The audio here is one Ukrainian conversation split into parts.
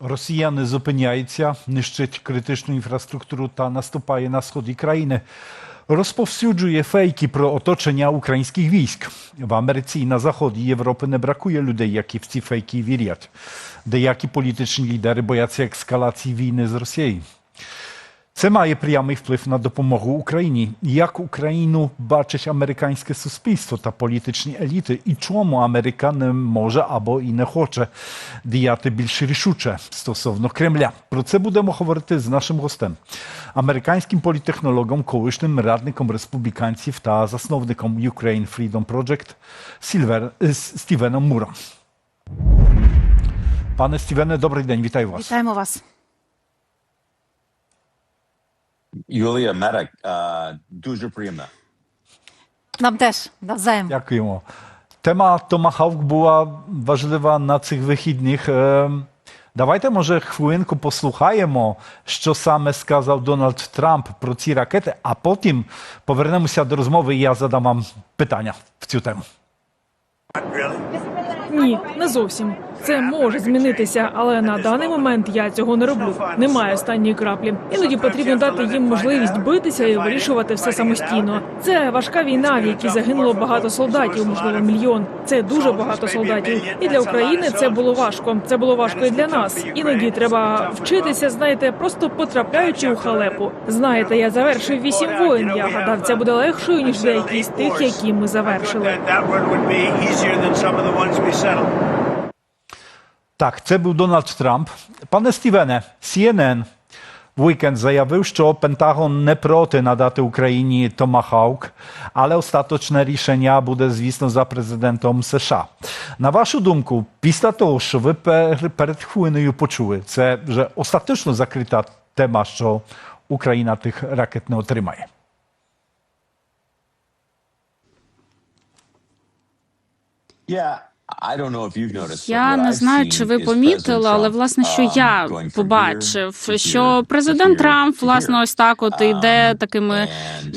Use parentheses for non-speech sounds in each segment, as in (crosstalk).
Росія не зупиняється, нищить критичну інфраструктуру та наступає на сході країни. Розповсюджує фейки про оточення українських військ. В Америці і на заході Європи не бракує людей, які в ці фейки вірять. Деякі політичні лідери бояться ескалації війни з Росією. Це має прямий вплив на допомогу Україні. Як Україну бачить американське суспільство та політичні еліти, і чому Америка не може або і не хоче діяти більш рішуче стосовно Кремля? Про це будемо говорити з нашим гостем, американським політехнологом, колишнім радником республіканців та засновником Ukraine Freedom Project Сільвер е, Стівеном Муром. Пане Стівене, добрий день, вітаю вас. Вітаємо вас. Юлія Мерек, е, дуже приємно. Нам теж навзаєм. Дякуємо. Тема Томахавк була важлива на цих вихідних. Е, Давайте, може, хвилинку послухаємо, що саме сказав Дональд Трамп про ці ракети, а потім повернемося до розмови, і я задам вам питання в цю тему. Ні, не зовсім. Це може змінитися, але на даний момент я цього не роблю. Немає останньої краплі. Іноді потрібно дати їм можливість битися і вирішувати все самостійно. Це важка війна, в якій загинуло багато солдатів, можливо, мільйон. Це дуже багато солдатів. І для України це було важко. Це було важко і для нас. Іноді треба вчитися, знаєте, просто потрапляючи у халепу. Знаєте, я завершив вісім воїн. Я гадав, це буде легшою ніж деякі з тих, які ми завершили. Так, це був Дональд Трамп. Пане Стівене, CNN в weekend заявив, що Пентагон не проти надати Україні Томахавк, але остаточне рішення буде, звісно, за президентом США. На вашу думку, після того, що ви пер- перед хвилиною почули, це вже остаточно закрита тема, що Україна тих ракет не отримає. Yeah, Я не знаю, чи ви помітили, але власне, що um, я побачив, що президент Трамп власне ось так от Um, такими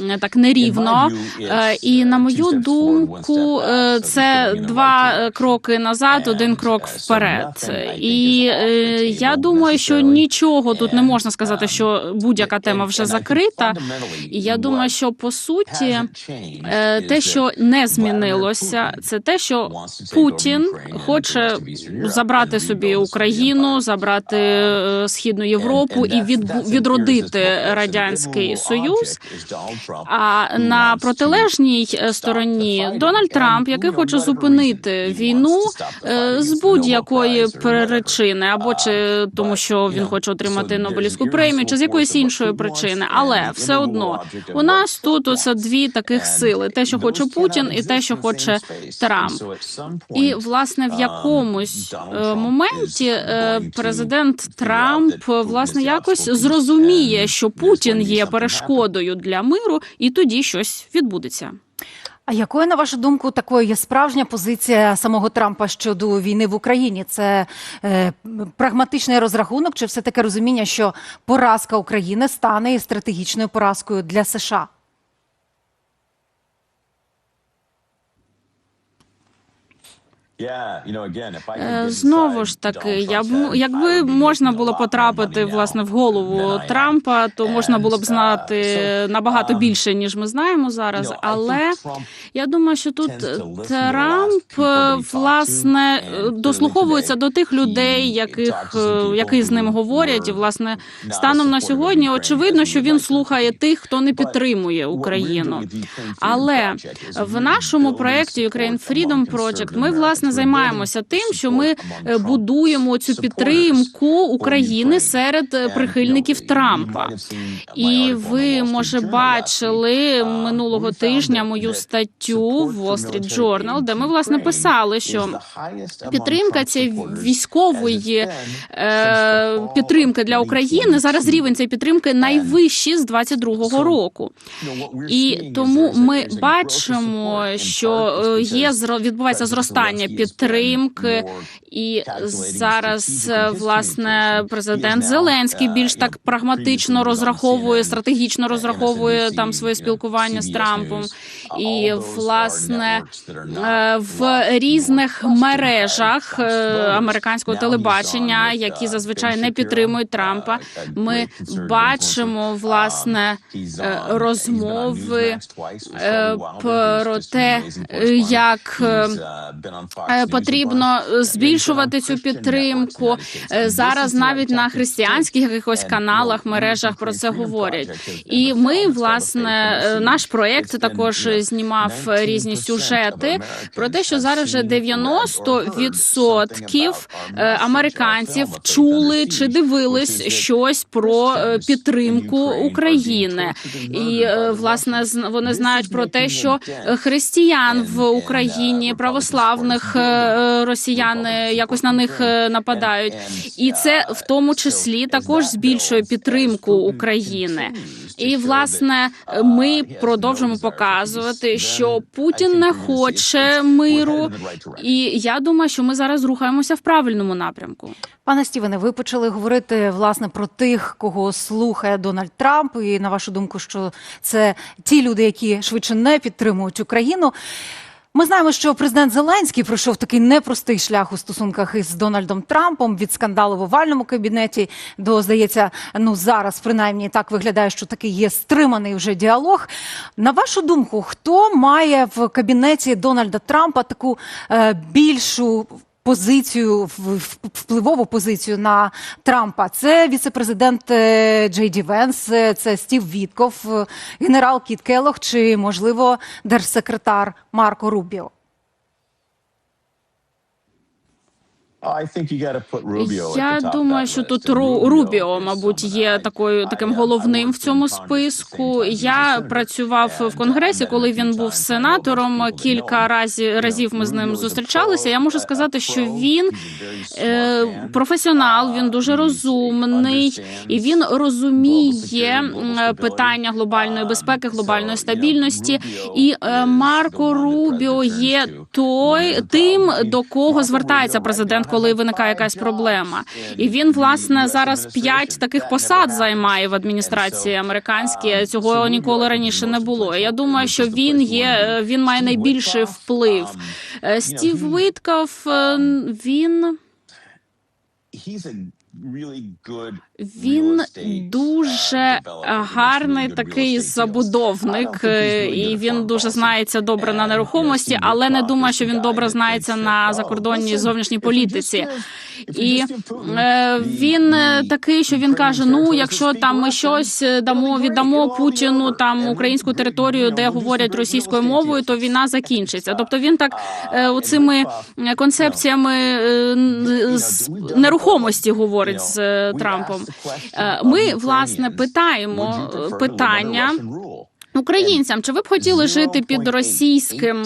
е, так нерівно. Е, І uh, на мою думку, е, це два е, кроки назад, один крок uh, вперед. І е, я думаю, що нічого тут не можна сказати, um, що будь-яка тема вже закрита. І я думаю, що по суті. Е, Те, що не змінилося, це те, що over Путін хоче забрати собі Україну, забрати е, східну Європу і від, відродити радянський союз. А на протилежній е, стороні. Дональд Трамп, який хоче зупинити війну е, з будь-якої причини, або чи Uh, тому, що він хоче отримати Нобелівську премію, чи з якоїсь іншої причини, але все одно у нас тут оце дві таких сили: те, що хоче Путін, і те, що хоче. Трамп. Some І власне в якомусь е, моменті е, президент Трамп власне якось зрозуміє, що Путін є перешкодою для миру, і тоді щось відбудеться. А якою, на вашу думку, такою є справжня позиція самого Трампа щодо війни в Україні? Це е, прагматичний розрахунок, чи все таке розуміння, що поразка України стане стратегічною поразкою для США? Yeah, you know, again, if I could Е, get Знову ж таки, я б якби можна було потрапити власне в голову. Трампа, то можна було б знати uh, набагато um, більше ніж ми знаємо зараз. Але я думаю, що тут Трамп е, власне дослуховується до тих людей, яких е, які з ним говорять, і власне станом на сьогодні очевидно, що він слухає тих, хто не підтримує Україну. Але в нашому проєкті Ukraine Freedom Project ми власне займаємося тим, що ми е, будуємо цю підтримку України серед е, прихильників Трампа. І ви, може, бачили Uh, минулого тижня мою статтю в Wall Street Journal, де ми власне писали, що підтримка цієї військової е, підтримки для України зараз 2022. рівень цієї підтримки найвищий з 22-го So, року. І тому ми бачимо, що е, є відбувається зростання підтримки. І зараз е, власне президент Зеленський більш так прагматично розраховує, стратегічно розраховує там своє спілкування з Трампом. І власне е, в різних мережах е, американського телебачення, які зазвичай не підтримують Трампа, ми бачимо власне е, розмови е, про те, е, як е, е, потрібно збільшувати цю підтримку. Е, Зараз навіть на християнських якихось каналах, мережах про це говорять. І ми, власне, е, наш проєкт також знімав різні сюжети про те, що зараз вже 90% е, американців чули чи дивились щось про е, підтримку України, і е, власне вони знають про те, що е, християн в Україні православних е, е, росіяни якось на них е, нападають, і це в тому числі також збільшує підтримку України. І власне ми продовжимо показувати, що Путін не хоче миру, і я думаю, що ми зараз рухаємося в правильному напрямку. Пане Стівене, ви почали говорити власне про тих, кого слухає Дональд Трамп, і на вашу думку, що це ті люди, які швидше не підтримують Україну. Ми знаємо, що президент Зеленський пройшов такий непростий шлях у стосунках із Дональдом Трампом від скандалу в овальному кабінеті до здається, ну зараз принаймні так виглядає, що такий є стриманий вже діалог. На вашу думку, хто має в кабінеті Дональда Трампа таку е, більшу позицію впливову позицію на Трампа. Це віцепрезидент е, Джей Ді Венс, е, це Стів Вітков, е, генерал Кіт Келох чи можливо держсекретар Марко Рубіо. Я думаю, що тут Ру- Рубіо, мабуть, є такою таким головним в цьому списку. Я працював в конгресі, коли він був сенатором. Кілька разів разів ми з ним зустрічалися. Я можу сказати, що він е, професіонал, він дуже розумний і він розуміє питання глобальної безпеки, глобальної стабільності. І е, Марко Рубіо є той тим, до кого звертається президент, коли виникає якась проблема. І він власне зараз п'ять таких посад займає в адміністрації американській. Цього ніколи раніше не було. Я думаю, що він є він має найбільший вплив. Е, Стів Витков, е, він. Він дуже гарний такий забудовник, е, і він дуже знається добре на нерухомості, але не думаю, що він добре знається на закордонній зовнішній політиці. І е, він е, такий, що він каже: ну, якщо там ми щось е, дамо, віддамо Путіну там українську територію, де говорять російською мовою, то війна закінчиться. Тобто він так е, оцими е, концепціями е, нерухомості говорить з е, Трампом. Е, Ми власне питаємо питання. Українцям, чи ви б хотіли жити під російським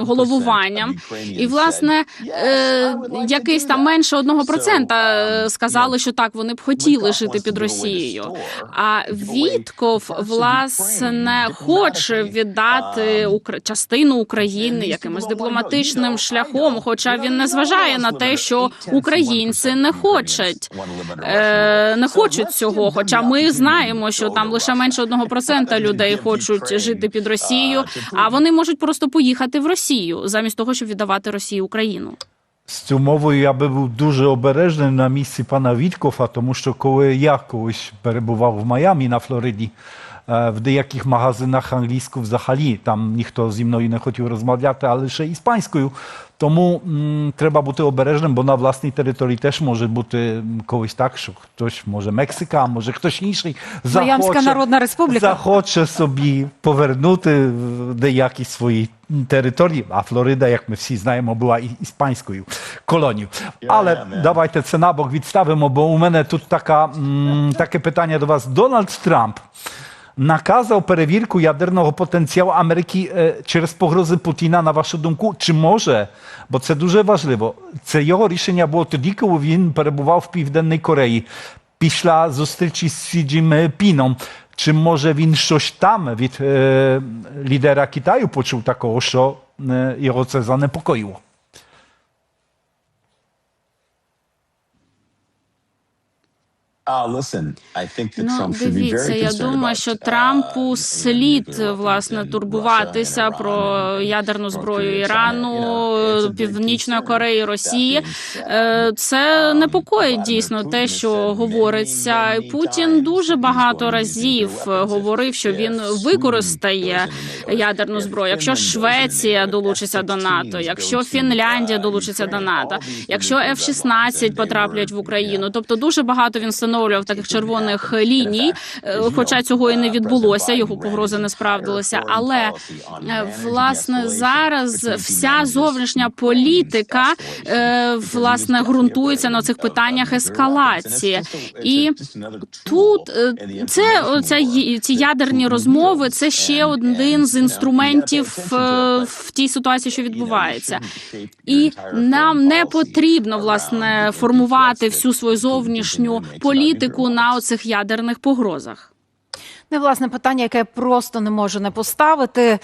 головуванням? І власне е, якийсь там менше одного процента е, сказали, що так вони б хотіли жити під Росією. А Вітков власне хоче віддати Укра- частину України якимось дипломатичним шляхом, хоча він не зважає на те, що українці не хочуть. Е, не хочуть цього. Хоча ми знаємо, що там лише менше одного (laughs) процента людей хочуть жити під Росією, а вони можуть просто поїхати в Росію замість того, щоб віддавати Росії Україну. З цю мовою я би був дуже обережним на місці пана Віткофа, тому що коли я колись перебував в Майамі на Флориді, е, в деяких магазинах англійську взагалі там ніхто зі мною не хотів розмовляти, а лише іспанською. Тому м, треба бути обережним, бо на власній території теж може бути м, колись так, що хтось, може Мексика, може хтось інший Майамська Народна Республіка. захоче собі повернути деякі свої території. А Флорида, як ми всі знаємо, була іспанською колонією. Але yeah, man. давайте це набок відставимо, бо у мене тут така, м, таке питання до вас. Дональд Трамп наказав перевірку ядерного потенціалу Америки е, через погрози Путіна, на вашу думку, чи може? Бо це дуже важливо. Це його рішення було тоді, коли він перебував в Південній Кореї після зустрічі з Сі Піном. Чи може він щось там від е, лідера Китаю почув такого, що е, його це занепокоїло? Ну, дивіться, я думаю, що uh, Трампу слід власне турбуватися про ядерну зброю. Ірану, Північної. Кореї, Росії. Е, Це um, непокоїть дійсно те, що говориться. Путін дуже багато разів говорив, що він використає ядерну зброю. Якщо Швеція долучиться до F-16s НАТО, якщо Фінляндія uh, долучиться до НАТО, якщо nuclear F-16 deadlines, and they потраплять в Україну, тобто дуже багато він встановлював таких червоних ліній. Е, Хоча цього і не відбулося, його погрози не справдилися. Але е, власне зараз вся зовнішня політика е, власне ґрунтується на цих питаннях ескалації. І тут е, це оця ці ядерні розмови. Це ще один з інструментів е, в тій ситуації, що відбувається. І нам не потрібно власне формувати всю свою зовнішню політику на оцих ядерних погрозах. Не власне питання, яке я просто не можу не поставити.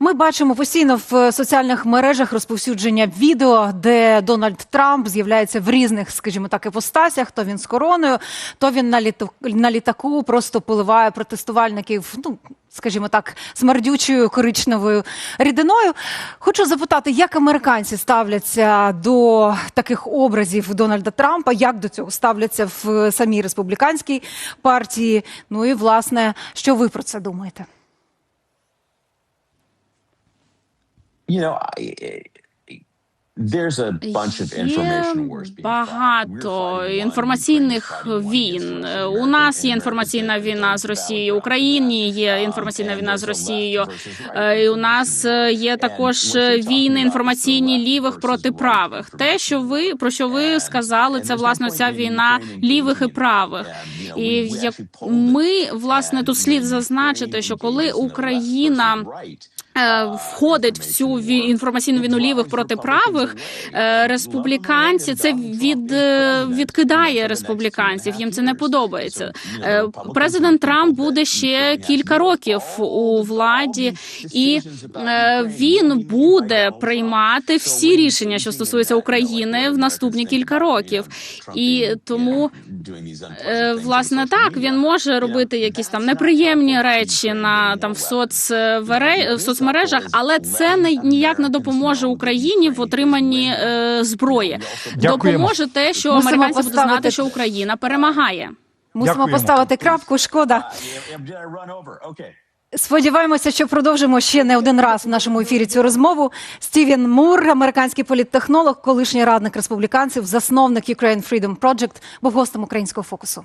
Ми бачимо постійно в соціальних мережах розповсюдження відео, де Дональд Трамп з'являється в різних, скажімо так, іпостасях. То він з короною, то він на літаку, на літаку просто поливає протестувальників. Ну скажімо так, смердючою коричневою рідиною. Хочу запитати, як американці ставляться до таких образів Дональда Трампа, як до цього ставляться в самій республіканській партії. Ну і власне, що ви про це думаєте? You know, I, Є багато інформаційних війн. У нас є інформаційна війна з Росією, battleground. Україні є Um, інформаційна війна з Росією. Е, І у нас е, є також війни інформаційні лівих проти правих. Те, що ви про що ви сказали, це власне ця війна лівих і правих. І як ми власне тут слід зазначити, що коли Україна е, входить в цю інформаційну війну лівих проти правих, е, республіканці це від е, відкидає республіканців. Їм це не подобається. Е, Президент Трамп буде ще кілька років у владі, і е, він буде приймати всі рішення, що стосуються України в наступні кікілька років. І тому Е, Власне, так він може робити якісь там неприємні речі на там в соцвере... в соцмережах, але це не ніяк не допоможе Україні в отриманні е, зброї. Дякуємо. Допоможе те, що Мусимо американці будуть знати, що Україна перемагає. Мусимо Дякуємо. поставити крапку. Шкода. Сподіваємося, що продовжимо ще не один раз в нашому ефірі цю розмову. Стівен Мур, американський політтехнолог, колишній радник республіканців, засновник Ukraine Freedom Project, був гостем українського фокусу.